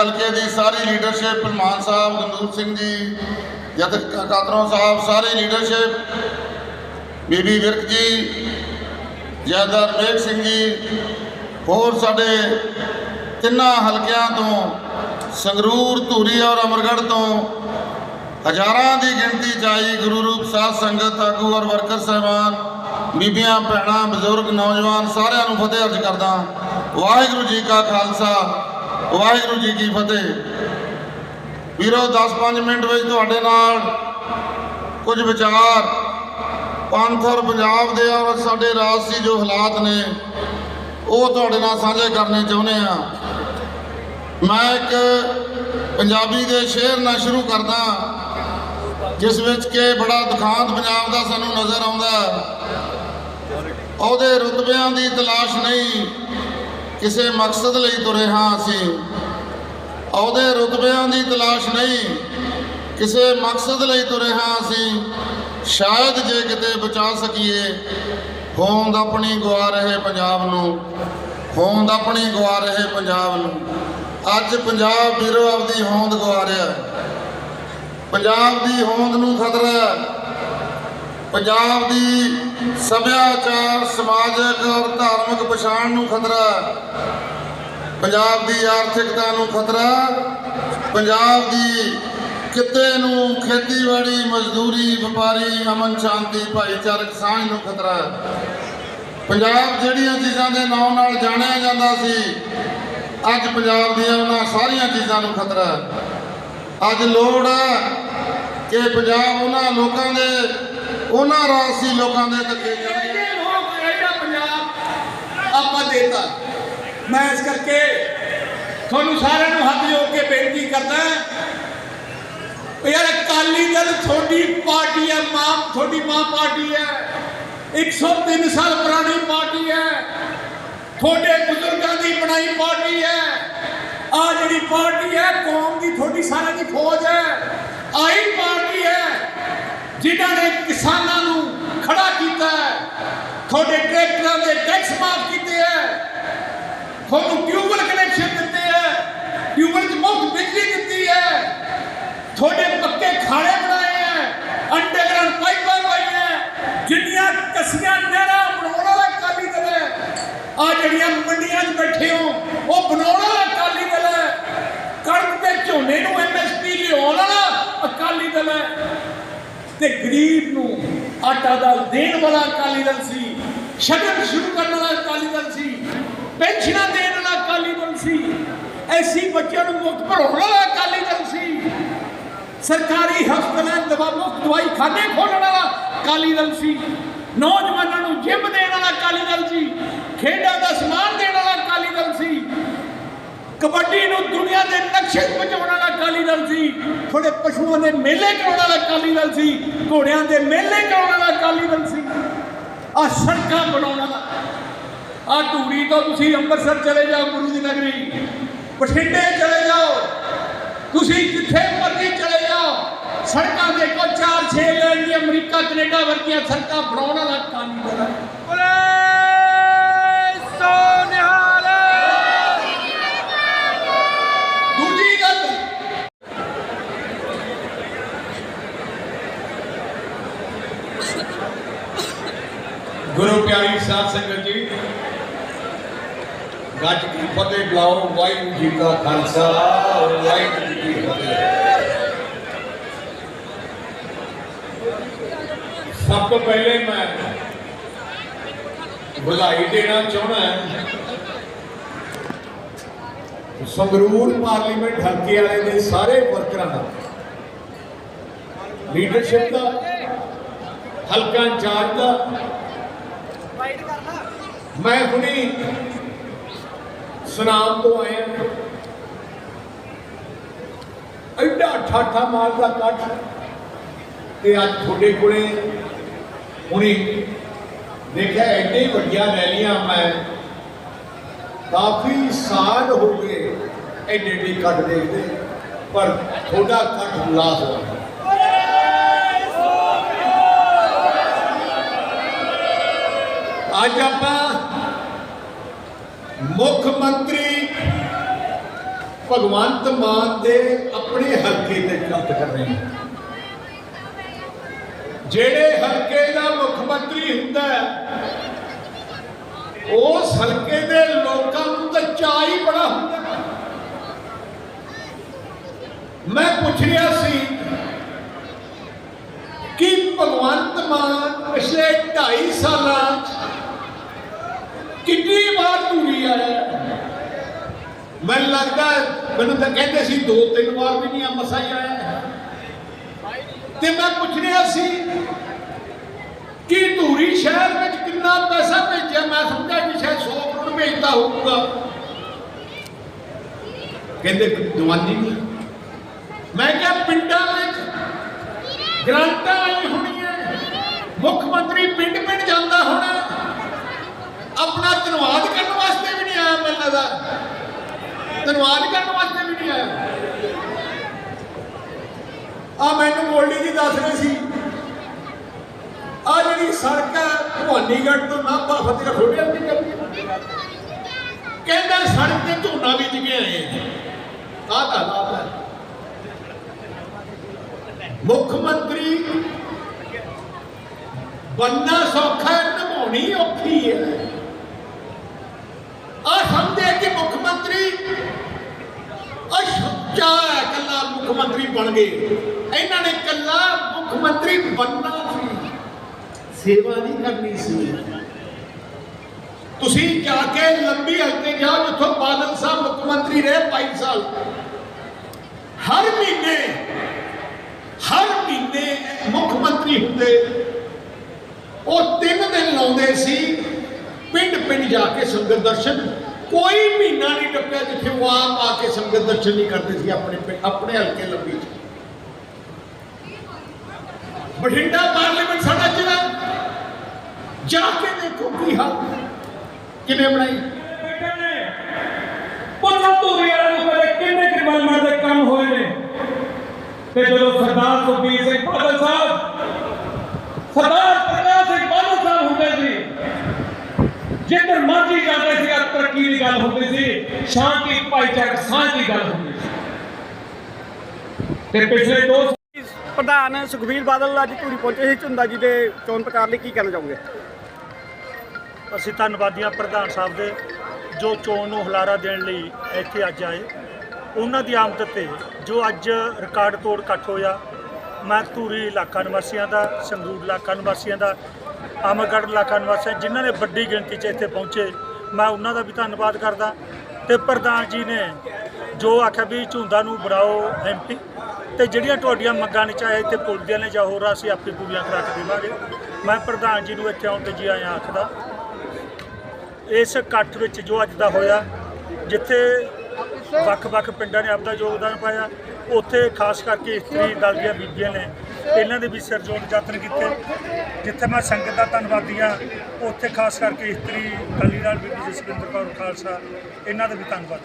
ਹਲਕੇ ਦੀ ਸਾਰੀ ਲੀਡਰਸ਼ਿਪ ਭਲਮਾਨ ਸਾਹਿਬ, ਗੰਦੂਰ ਸਿੰਘ ਜੀ ਜਦ ਕਾਤਰੋਂ ਸਾਹਿਬ, ਸਾਰੀ ਲੀਡਰਸ਼ਿਪ ਬੀਬੀ ਵਿਰਕ ਜੀ, ਜੈਦਰ ਮੇਘ ਸਿੰਘ ਜੀ, ਹੋਰ ਸਾਡੇ ਤਿੰਨਾਂ ਹਲਕਿਆਂ ਤੋਂ ਸੰਗਰੂਰ, ਧੂਰੀ ਔਰ ਅਮਰਗੜ੍ਹ ਤੋਂ ਹਜ਼ਾਰਾਂ ਦੀ ਗਿਣਤੀ 'ਚ ਆਈ ਗੁਰੂ ਰੂਪ ਸਾਧ ਸੰਗਤ, ਆਗੂ ਔਰ ਵਰਕਰ ਸਹਿਬਾਨ, ਬੀਬੀਆਂ, ਭੈਣਾਂ, ਬਜ਼ੁਰਗ, ਨੌਜਵਾਨ ਸਾਰਿਆਂ ਨੂੰ ਫਤਿਹ ਅਰਜ਼ ਕਰਦਾ ਵਾਹਿਗੁਰੂ ਜੀ ਕਾ ਖਾਲਸਾ ਵਾਹਿਗੁਰੂ ਜੀ ਕੀ ਫਤਿਹ। ਵੀਰੋ 10-5 ਮਿੰਟ ਵਿੱਚ ਤੁਹਾਡੇ ਨਾਲ ਕੁਝ ਵਿਚਾਰ। ਪੰਥ ਪੰਜਾਬ ਦੇ ਔਰ ਸਾਡੇ ਰਾਜਸੀ ਜੋ ਹਾਲਾਤ ਨੇ, ਉਹ ਤੁਹਾਡੇ ਨਾਲ ਸਾਂਝੇ ਕਰਨੇ ਚਾਹੁੰਦੇ ਆ ਮੈਂ ਇੱਕ ਪੰਜਾਬੀ ਦੇ ਸ਼ੇਰ ਨਾਲ ਸ਼ੁਰੂ ਕਰਦਾ ਜਿਸ ਵਿੱਚ ਕਿ ਬੜਾ ਦੁਖਾਂਤ ਪੰਜਾਬ ਦਾ ਸਾਨੂੰ ਨਜ਼ਰ ਆਉਂਦਾ ਉਹਦੇ ਰੁਤਬਿਆਂ ਦੀ ਤਲਾਸ਼ ਨਹੀਂ ਕਿਸੇ ਮਕਸਦ ਲਈ ਤੁਰੇ ਹਾਂ ਅਸੀਂ। ਉਹਦੇ ਰੁਤਬਿਆਂ ਦੀ ਤਲਾਸ਼ ਨਹੀਂ, ਕਿਸੇ ਮਕਸਦ ਲਈ ਤੁਰੇ ਹਾਂ ਅਸੀਂ। ਸ਼ਾਇਦ ਜੇ ਕਿਤੇ ਬਚਾ ਸਕੀਏ, ਹੋਂਦ ਆਪਣੀ ਗਵਾ ਰਹੇ ਪੰਜਾਬ ਨੂੰ, ਹੋਂਦ ਆਪਣੀ ਗਵਾ ਰਹੇ ਪੰਜਾਬ ਨੂੰ। ਅੱਜ ਪੰਜਾਬ ਵੀਰੋ ਆਪਦੀ ਹੋਂਦ ਗਵਾ ਰਿਹਾ। ਪੰਜਾਬ ਦੀ ਹੋਂਦ ਨੂੰ ਖਤਰਾ ਹੈ। ਪੰਜਾਬ ਦੀ ਸੱਭਿਆਚਾਰ ਸਮਾਜਿਕ ਔਰ ਧਾਰਮਿਕ ਪਛਾਣ ਨੂੰ ਖਤਰਾ ਪੰਜਾਬ ਦੀ ਆਰਥਿਕਤਾ ਨੂੰ ਖਤਰਾ ਪੰਜਾਬ ਦੀ ਕਿੱਤੇ ਨੂੰ ਖੇਤੀਬਾੜੀ, ਮਜ਼ਦੂਰੀ, ਵਪਾਰੀ, ਅਮਨ ਸ਼ਾਂਤੀ, ਭਾਈਚਾਰਕ ਸਾਂਝ ਨੂੰ ਖਤਰਾ ਪੰਜਾਬ ਜਿਹੜੀਆਂ ਚੀਜ਼ਾਂ ਦੇ ਨਾਂ ਨਾਲ ਜਾਣਿਆ ਜਾਂਦਾ ਸੀ, ਅੱਜ ਪੰਜਾਬ ਦੀਆਂ ਉਹਨਾਂ ਸਾਰੀਆਂ ਚੀਜ਼ਾਂ ਨੂੰ ਖਤਰਾ ਅੱਜ ਲੋੜ ਹੈ ਕਿ ਪੰਜਾਬ ਉਹਨਾਂ ਲੋਕਾਂ ਦੇ ਉਹਨਾਂ ਰਾਜਸੀ ਲੋਕਾਂ ਦੇ ਧੱਕੇ ਜਾਣਗੇ ਲੋਕ ਐਡਾ ਪੰਜਾਬ ਆਪਾਂ ਦੇਤਾ। ਮੈਂ ਇਸ ਕਰਕੇ ਤੁਹਾਨੂੰ ਸਾਰਿਆਂ ਨੂੰ ਹੱਥ ਜੋੜ ਕੇ ਬੇਨਤੀ ਕਰਦਾ ਯਾਰ ਅਕਾਲੀ ਦਲ ਤੁਹਾਡੀ ਪਾਰਟੀ ਹੈ, ਮਾਂ, ਤੁਹਾਡੀ ਮਾਂ ਪਾਰਟੀ ਹੈ। 103 ਸਾਲ ਪੁਰਾਣੀ ਪਾਰਟੀ ਹੈ। ਤੁਹਾਡੇ ਬਜ਼ੁਰਗਾਂ ਦੀ ਬਣਾਈ ਪਾਰਟੀ ਹੈ। ਆ ਜਿਹੜੀ ਪਾਰਟੀ ਹੈ, ਕੌਮ ਦੀ, ਤੁਹਾਡੀ ਸਾਰਿਆਂ ਦੀ ਫੌਜ ਹੈ। ਆਈ ਪਾਰਟੀ ਹੈ। ਜਿਨ੍ਹਾਂ ਨੇ ਕਿਸਾਨਾਂ ਨੂੰ ਖੜਾ ਕੀਤਾ ਹੈ, ਤੁਹਾਡੇ ਟਰੈਕਟਰਾਂ ਦੇ ਟੈਕਸ ਮਾਫ ਕੀਤੇ ਹੈ। ਤੁਹਾਨੂੰ ਟਿਊਬਲ ਕਨੈਕਸ਼ਨ ਦਿੱਤੇ ਹੈ ਟਿਊਬਲ 'ਚ ਮੁਫਤ ਬਿਜਲੀ ਦਿੱਤੀ ਹੈ। ਤੁਹਾਡੇ ਪੱਕੇ ਖਾੜੇ ਬਣਾਏ ਹੈ ਅੰਡਰਗਰਾਉਂਡ ਪਾਈਪਾਂ ਪਾਈਆਂ ਜਿੰਨੀਆਂ ਕਸੀਆਂ ਨਹਿਰਾਂ ਬਣਾਉਣ ਵਾਲਾ ਅਕਾਲੀ ਦਲ ਹੈ। ਆ ਜਿਹੜੀਆਂ ਮੰਡੀਆਂ 'ਚ ਬੈਠੇ ਹੋ, ਉਹ ਬਣਾਉਣ ਵਾਲਾ ਅਕਾਲੀ ਦਲ ਹੈ। ਕਣਕ ਤੇ ਝੋਨੇ ਨੂੰ ਐਮਐਸਪੀ ਲਿਆਉਣ ਵਾਲਾ ਅਕਾਲੀ ਦਲ ਹੈ ਤੇ ਗਰੀਬ ਨੂੰ ਆਟਾ ਦਾਲ ਦੇਣ ਵਾਲਾ ਅਕਾਲੀ ਦਲ ਸੀ, ਸ਼ਗਨ ਸ਼ੁਰੂ ਕਰਨ ਵਾਲਾ ਅਕਾਲੀ ਦਲ ਸੀ, ਪੈਨਸ਼ਨਾਂ ਦੇਣ ਵਾਲਾ ਅਕਾਲੀ ਦਲ ਸੀ, ਐਸੀ ਬੱਚਿਆਂ ਨੂੰ ਮੁਫਤ ਪੜਾਉਣ ਵਾਲਾ ਅਕਾਲੀ ਦਲ ਸੀ। ਸਰਕਾਰੀ ਹਸਪਤਾਲਾਂ ਦਵਾ, ਮੁਫਤ ਦਵਾਈ ਖਾਨੇ ਖੋਲ੍ਹਣ ਵਾਲਾ ਅਕਾਲੀ ਦਲ ਸੀ, ਨੌਜਵਾਨਾਂ ਨੂੰ ਜਿੰਮ ਦੇਣ ਵਾਲਾ ਅਕਾਲੀ ਦਲ ਸੀ, ਖੇਡਾਂ ਦਾ ਸਮਾਨ ਦੇਣ ਕਬੱਡੀ ਨੂੰ ਦੁਨੀਆ ਦੇ ਨਕਸ਼ੇ ਪਹੁੰਚਾਉਣ ਵਾਲਾ ਅਕਾਲੀ ਦਲ ਸੀ। ਥੋੜੇ ਪਸ਼ੂਆਂ ਦੇ ਮੇਲੇ ਕਰਾਉਣ ਵਾਲਾ ਅਕਾਲੀ ਦਲ ਸੀ। ਘੋੜਿਆਂ ਦੇ ਮੇਲੇ ਕਰਾਉਣ ਵਾਲਾ ਅਕਾਲੀ ਦਲ ਸੀ। ਆ ਸੜਕਾਂ ਬਣਾਉਣ ਵਾਲਾ। ਆ ਧੂਰੀ ਤੋਂ ਤੁਸੀਂ ਅੰਮ੍ਰਿਤਸਰ ਚਲੇ ਜਾਓ ਗੁਰੂ ਦੀ ਨਗਰੀ। ਬਠਿੰਡੇ ਚਲੇ ਜਾਓ। ਤੁਸੀਂ ਜਿੱਥੇ ਮਰਜ਼ੀ ਚਲੇ ਜਾਓ। ਸੜਕਾਂ ਦੇ ਦੇਖੋ ਚਾਰ ਛੇ ਲੈਣ ਦੀ ਅਮਰੀਕਾ, ਕੈਨੇਡਾ ਵਰਗੀਆਂ ਸੜਕਾਂ ਬਣਾਉਣ ਵਾਲਾ ਅਕਾਲੀ ਦਲ ਹੈ। ਦੂਜੀ ਗੱਲ ਗੁਰੂ ਪਿਆਰੀ ਸਾਧ ਸੰਗਤ ਜੀ ਗੱਜ ਕੀ ਫਤਿਹ ਬੁਲਾਓ ਵਾਹਿਗੁਰੂ ਜੀ ਕਾ ਖਾਲਸਾ ਵਾਹਿਗੁਰੂ ਜੀ ਕੀ ਫਤਿਹ ਸਭ ਤੋਂ ਪਹਿਲੇ ਮੈਂ ਵਧਾਈ ਦੇਣਾ ਚਾਹੁੰਦਾ ਹਾਂ ਸੰਗਰੂਰ ਪਾਰਲੀਮੈਂਟ ਹਲਕੇ ਵਾਲੇ ਦੇ ਸਾਰੇ ਵਰਕਰਾਂ ਦਾ ਲੀਡਰਸ਼ਿਪ ਦਾ ਹਲਕਾ ਇੰਚਾਰਜ ਦਾ ਮੈਂ ਹੁਣੀ ਸੁਨਾਮ ਤੋਂ ਆਇਆ ਐਡਾ ਠਾਠਾ ਮਾਲ ਦਾ ਕੱਠ ਤੇ ਅੱਜ ਤੁਹਾਡੇ ਕੋਲੇ ਹੁਣੀ ਦੇਖਿਆ ਐਡੇ ਵੱਡੀਆਂ ਰੈਲੀਆਂ ਮੈਂ ਕਾਫੀ ਸਾਲ ਹੋ ਗਏ ਐਡੇ ਐਡੇ ਕੱਟ ਦੇਖਦੇ, ਪਰ ਤੁਹਾਡਾ ਕੱਟ ਲਾਸ ਹੋਇਆ। ਅੱਜ ਆਪਾਂ ਮੁੱਖ ਮੰਤਰੀ ਭਗਵੰਤ ਮਾਨ ਦੇ ਆਪਣੇ ਹਲਕੇ ਤੇ ਗੱਲ ਕਰ ਰਹੇ ਹਾਂ ਜਿਹੜੇ ਹਲਕੇ ਦਾ ਮੁੱਖ ਮੰਤਰੀ ਹੁੰਦਾ ਹੈ, ਉਸ ਹਲਕੇ ਦੇ ਲੋਕਾਂ ਨੂੰ ਤਾਂ ਚਾਅ ਹੀ ਬੜਾ ਹੁੰਦਾ ਮੈਂ ਪੁੱਛ ਰਿਹਾ ਸੀ ਕਿ ਭਗਵੰਤ ਮਾਨ ਪਿਛਲੇ 2.5 ਸਾਲਾਂ 'ਚ ਕਿੰਨੀ ਵਾਰ ਮੈਨੂੰ ਲੱਗਦਾ ਮੈਨੂੰ ਤਾਂ ਕਹਿੰਦੇ ਸੀ, ਦੋ ਤਿੰਨ ਵਾਰ ਵੀ ਨਹੀਂ ਆ ਮਸਾ ਹੀ ਆਇਆ। ਤੇ ਮੈਂ ਪੁੱਛ ਰਿਹਾ ਸੀ ਕਿ ਧੂਰੀ ਸ਼ਹਿਰ ਵਿੱਚ ਕਿੰਨਾ ਪੈਸਾ ਭੇਜਿਆ? ਮੈਂ ਸਮਝਿਆ ਕਿ ਸ਼ਾਇਦ 100 ਕਰੋੜ ਭੇਜਦਾ ਹੋਊਗਾ। ਕਹਿੰਦੇ, ਦਵਾਨੀ ਨਹੀਂ ਮੈਂ ਕਿਹਾ, ਪਿੰਡਾਂ ਵਿੱਚ ਗ੍ਰਾਂਟਾਂ ਆਈ ਹੋਣੀਆਂ। ਮੁੱਖ ਮੰਤਰੀ ਪਿੰਡ ਪਿੰਡ ਜਾਂਦਾ ਹੋਣਾ। ਆਪਣਾ ਧੰਨਵਾਦ ਕਰਨ ਵਾਸਤੇ ਵੀ ਨਹੀਂ ਆਇਆ ਮੈਨੂੰ ਲੱਗਦਾ। ਧੰਨਵਾਦ ਕਰਨ ਵਾਸਤੇ ਵੀ ਨਹੀਂ ਆਇਆ। ਆ ਮੈਨੂੰ ਗੋਲਡੀ ਜੀ ਦੱਸ ਰਹੇ ਸੀ। ਆ ਜਿਹੜੀ ਸੜਕ ਹੈ ਭਵਾਨੀਗੜ੍ਹ ਤੋਂ ਨਾਭਾ ਫਤਿਹਗੜ੍ਹ ਛੋਟੇ ਦੀ ਚੱਲਦੀ ਕਹਿੰਦਾ ਸੜਕ ਤੇ ਝੋਨਾ ਬੀਜ ਕੇ ਆਏ ਆ ਤਾਂ ਹਾਲਾਤ ਹੈ। ਮੁੱਖ ਮੰਤਰੀ ਬੰਨਾ ਸੌਖਾ ਹੈ, ਨਿਭਾਉਣੀ ਔਖੀ ਹੈ ਆ ਸਮਝੇ ਕਿ ਮੁੱਖ ਮੰਤਰੀ ਅਸ਼ੁੱਚਾ ਕੱਲਾ ਮੁੱਖ ਮੰਤਰੀ ਬਣ ਗਏ। ਇਹਨਾਂ ਨੇ ਕੱਲਾ ਮੁੱਖ ਮੰਤਰੀ ਬਣਨਾ ਸੀ। ਸੇਵਾ ਨਹੀਂ ਕਰਨੀ ਸੀ। ਤੁਸੀਂ ਜਾ ਕੇ ਲੰਬੀ ਹਲਕੇ ਜਾਓ, ਜਿੱਥੋਂ ਬਾਦਲ ਸਾਹਿਬ ਮੁੱਖ ਮੰਤਰੀ ਰਹੇ 22 ਸਾਲ। ਹਰ ਮਹੀਨੇ ਹਰ ਮਹੀਨੇ ਮੁੱਖ ਮੰਤਰੀ ਹੁੰਦੇ। ਉਹ ਤਿੰਨ ਦਿਨ ਲਾਉਂਦੇ ਸੀ। ਪਿੰਡ ਪਿੰਡ ਜਾ ਕੇ ਸੰਗਤ ਦਰਸ਼ਨ ਕੋਈ ਮਹੀਨਾ ਨਹੀਂ ਟੱਪਿਆ ਜਿੱਥੇ ਉਹ ਆਪ ਆ ਕੇ ਸੰਗਤ ਦਰਸ਼ਨ ਨਹੀਂ ਕਰਦੇ ਸੀ ਆਪਣੇ ਪਿੰ- ਆਪਣੇ ਹਲਕੇ ਲੰਬੀ ਚ ਬਠਿੰਡਾ ਪਾਰਲੀਮੈਂਟ ਸਾਡਾ ਜ਼ਿਲ੍ਹਾ ਜਾ ਕੇ ਦੇਖੋ ਕੀ ਹਾਲ ਹੈ। ਕਿਵੇਂ ਬਣਾਈ ਬੈਠੇ ਨੇ ਪੁੱਛੋ ਧੂਰੀ ਵਾਲਿਆਂ ਨੂੰ ਕਦੇ ਕਿੰਨੇ ਕਿਰਮਾਨਾਂ ਦੇ ਕੰਮ ਹੋਏ ਨੇ ਤੇ ਜਦੋਂ ਸਰਦਾਰ ਸੁਖਬੀਰ ਸਿੰਘ ਬਾਦਲ ਸਾਹਿਬ ਸਰਦਾਰ ਪ੍ਰਕਾਸ਼ ਸਿੰਘ ਬਾਦਲ ਸਾਹਿਬ ਹੁੰਦੇ ਸੀ ਜਿੱਧਰ ਮਰਜ਼ੀ ਜਾਂਦੇ ਸੀ ਅੱਜ ਤਰੱਕੀ ਦੀ ਗੱਲ ਹੁੰਦੀ ਸੀ ਸ਼ਾਂਤੀ ਭਾਈਚਾਰਕ ਸਾਂਝ ਦੀ ਗੱਲ ਹੁੰਦੀ ਸੀ। ਤੇ ਪਿਛਲੇ ਦੋ ਪ੍ਰਧਾਨ ਸੁਖਬੀਰ ਬਾਦਲ ਅੱਜ ਧੂਰੀ ਪਹੁੰਚੇ ਸੀ ਝੁੰਦਾ ਜੀ ਦੇ ਚੋਣ ਪ੍ਰਚਾਰ ਲਈ ਕੀ ਕਹਿਣਾ ਚਾਹੋਗੇ? ਅਸੀਂ ਧੰਨਵਾਦੀ ਹਾਂ ਪ੍ਰਧਾਨ ਸਾਹਿਬ ਦੇ ਜੋ ਚੋਣ ਨੂੰ ਹੁਲਾਰਾ ਦੇਣ ਲਈ ਇੱਥੇ ਅੱਜ ਆਏ। ਉਹਨਾਂ ਦੀ ਆਮਦ ਤੇ ਜੋ ਅੱਜ ਰਿਕਾਰਡ ਤੋੜ ਇਕੱਠ ਹੋਇਆ ਮੈਂ ਧੂਰੀ ਇਲਾਕਾ ਨਿਵਾਸੀਆਂ ਦਾ ਸੰਗਰੂਰ ਇਲਾਕਾ ਨਿਵਾਸੀਆਂ ਦਾ ਅਮਰਗੜ੍ਹ ਇਲਾਕਾ ਨਿਵਾਸੀਆਂ ਜਿਨ੍ਹਾਂ ਨੇ ਵੱਡੀ ਗਿਣਤੀ 'ਚ ਇੱਥੇ ਪਹੁੰਚੇ। ਮੈਂ ਉਹਨਾਂ ਦਾ ਵੀ ਧੰਨਵਾਦ ਕਰਦਾ। ਤੇ ਪ੍ਰਧਾਨ ਜੀ ਨੇ ਜੋ ਆਖਿਆ ਵੀ ਝੁੰਦਾ ਨੂੰ ਬਣਾਓ ਐਮਪੀ ਤੇ ਜਿਹੜੀਆਂ ਤੁਹਾਡੀਆਂ ਮੰਗਾਂ ਨੇ, ਚਾਹੇ ਤੇ ਪੁੱਲ ਦੀਆਂ ਨੇ ਜਾਂ ਹੋਰ, ਅਸੀਂ ਆਪੇ ਪੂਰੀਆਂ ਕਰਾ ਕੇ ਦੇਵਾਂਗੇ। ਮੈਂ ਪ੍ਰਧਾਨ ਜੀ ਨੂੰ ਇੱਥੇ ਆਉਣ ਤੇ ਜੀ ਆਇਆਂ ਆਖਦਾ, ਇਸ ਇਕੱਠ ਵਿੱਚ ਜੋ ਅੱਜ ਦਾ ਹੋਇਆ, ਜਿੱਥੇ ਵੱਖ-ਵੱਖ ਪਿੰਡਾਂ ਨੇ ਆਪਦਾ ਯੋਗਦਾਨ ਪਾਇਆ, ਉੱਥੇ ਖਾਸ ਕਰਕੇ ਇਸਤਰੀ ਦਲ ਦੀਆਂ ਬੀਬੀਆਂ ਨੇ ਇਹਨਾਂ ਦੇ ਵੀ ਸਿਰਜੋਗ ਯਤਨ ਕੀਤੇ, ਜਿੱਥੇ ਮੈਂ ਸੰਗਤ ਦਾ ਧੰਨਵਾਦੀ ਹਾਂ, ਉੱਥੇ ਖਾਸ ਕਰਕੇ ਇਸਤਰੀ ਅਕਾਲੀ ਦਲ, ਬੀਬੀ ਜਸਵਿੰਦਰ ਕੌਰ ਖਾਲਸਾ, ਇਹਨਾਂ ਦਾ ਵੀ ਧੰਨਵਾਦ